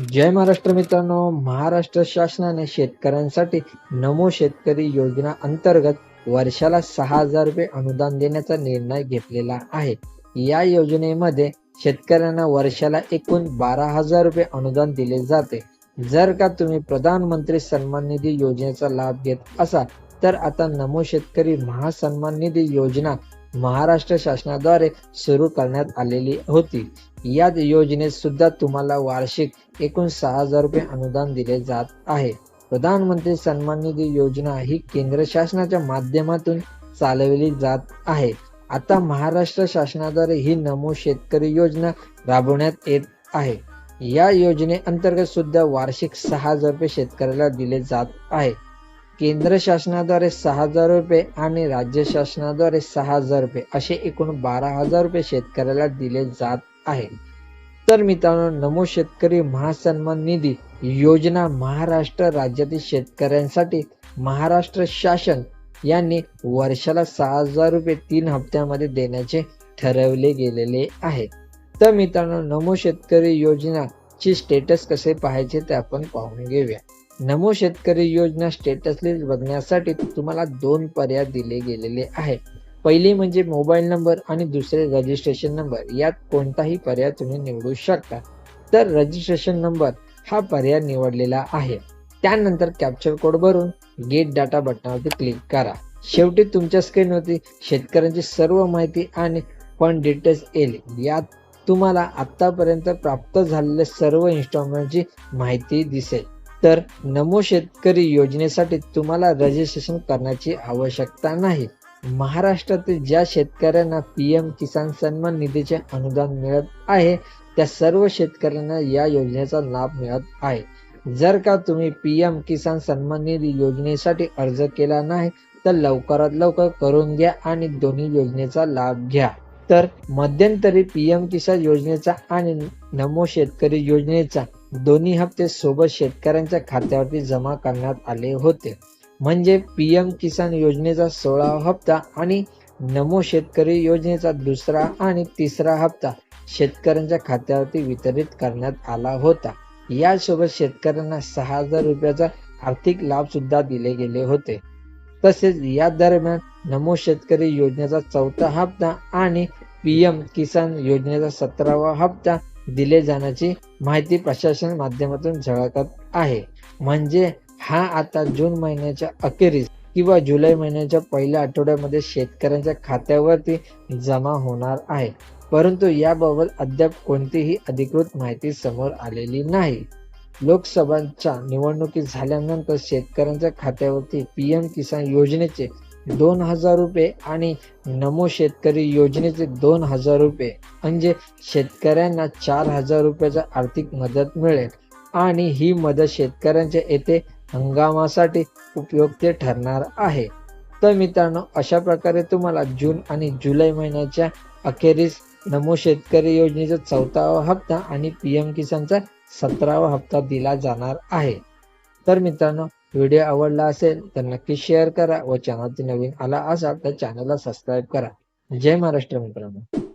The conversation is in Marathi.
जय महाराष्ट्र मित्रांनो. महाराष्ट्र शासनाने शेतकऱ्यांसाठी नमो शेतकरी योजना अंतर्गत वर्षाला सहा हजार रुपये अनुदान देण्याचा निर्णय घेतलेला आहे. या योजनेमध्ये शेतकऱ्यांना वर्षाला एकूण बारा हजार रुपये अनुदान दिले जाते. जर का तुम्ही प्रधानमंत्री सन्मान निधी योजनेचा लाभ घेत असाल तर आता नमो शेतकरी महासन्मान निधी योजना महाराष्ट्र शासनाद्वारे सुरू करण्यात आलेली होती. या योजनेत सुद्धा तुम्हाला वार्षिक एकूण सहा हजार रुपये अनुदान दिले जात आहे. प्रधानमंत्री सन्मान निधी योजना ही केंद्र शासनाच्या माध्यमातून चालवली जात आहे. आता महाराष्ट्र शासनाद्वारे ही नमो शेतकरी योजना राबवण्यात येत आहे. या योजनेअंतर्गत सुद्धा वार्षिक सहा हजार रुपये शेतकऱ्याला दिले जात आहे. केंद्र शासनाद्वारे सहा हजार रुपये आणि राज्य शासनाद्वारे सहा हजार रुपये असे एकूण बारा हजार रुपये शेतकऱ्याला दिले जात आहे. तर मित्रांनो नमो शेतकरी महासन्मान निधी योजना महाराष्ट्र राज्यातील शेतकऱ्यांसाठी महाराष्ट्र शासन यांनी वर्षाला सहा हजार रुपये तीन हप्त्यामध्ये देण्याचे ठरवले गेलेले आहे. तर मित्रांनो नमो शेतकरी योजना ची स्टेटस कसे पाहायचे ते आपण पाहून घेऊया. नमो शेतकरी योजना स्टेटस लिस्ट बघण्यासाठी तुम्हाला दोन पर्याय दिले गेलेले आहेत. पहिली म्हणजे मोबाईल नंबर आणि दुसरे रजिस्ट्रेशन नंबर यात कोणताही पर्याय तुम्ही निवडू शकता. तर रजिस्ट्रेशन नंबर हा पर्याय निवडलेला आहे. त्यानंतर कॅप्चर कोड भरून गेट डाटा बटनावरती क्लिक करा. शेवटी तुमच्या स्क्रीनवरती शेतकऱ्यांची सर्व माहिती आणि फंड डिटेल्स येईल. यात तुम्हाला आतापर्यंत प्राप्त झालेल्या सर्व इन्स्टॉलमेंटची माहिती दिसेल. तर नमो शेतकरी योजनेसाठी तुम्हाला रजिस्ट्रेशन करण्याची आवश्यकता नाही. महाराष्ट्रातील ज्या शेतकऱ्यांना पीएम किसान सन्मान निधीचे अनुदान मिळत आहे त्या सर्व शेतकऱ्यांना या योजनेचा लाभ मिळत आहे. जर का तुम्ही पीएम किसान सन्मान निधी योजनेसाठी अर्ज केला नाही तर लवकरात लवकर करून घ्या आणि दोन्ही योजनेचा लाभ घ्या. तर मध्यंतरी पीएम किसान योजनेचा आणि नमो शेतकरी योजनेचा दोन्ही हप्ते सोबत शेतकऱ्यांच्या खात्यावरती जमा करण्यात आले होते. म्हणजे पी एम किसान योजनेचा सोळावा हप्ता आणि नमो शेतकरी योजनेचा दुसरा आणि तिसरा हप्ता शेतकऱ्यांच्या खात्यावरती वितरित करण्यात आला होता. यासोबत शेतकऱ्यांना सहा हजार रुपयाचा आर्थिक लाभ सुद्धा दिले गेले होते. तसेच या दरम्यान नमो शेतकरी योजनेचा चौथा हप्ता आणि पीएम किसान योजनेचा सतरावा हप्ता दिले जाण्याची माहिती प्रशासन माध्यमातून झळकत आहे. म्हणजे हा आता जून महिन्याच्या अखेरीस किंवा जुलै महिन्याच्या पहिल्या आठवड्यामध्ये शेतकऱ्यांच्या खात्यावरती जमा होणार आहे. परंतु याबाबत अद्याप कोणतीही अधिकृत माहिती समोर आलेली नाही. लोकसभांच्या निवडणुकी झाल्यानंतर शेतकऱ्यांच्या खात्यावरती पीएम किसान योजनेचे दोन हजार रुपये आणि नमो शेतकरी योजनेचे दोन हजार रुपये म्हणजे शेतकऱ्यांना चार हजार रुपयाचा आर्थिक मदत मिळेल. आणि ही मदत शेतकऱ्यांच्या येथे हंगामासाठी उपयुक्त ठरणार आहे. तर मित्रांनो अशा प्रकारे तुम्हाला जून आणि जुलै महिन्याच्या अखेरीस नमो शेतकरी योजनेचा चौथावा हप्ता आणि पीएम किसानचा सतरावा हप्ता दिला जाणार आहे. तर मित्रांनो व्हिडिओ आवडला असेल तर नक्की शेअर करा व चॅनलची नवीन आला असाल तर चॅनलला सबस्क्राईब करा. जय महाराष्ट्र मित्रांनो.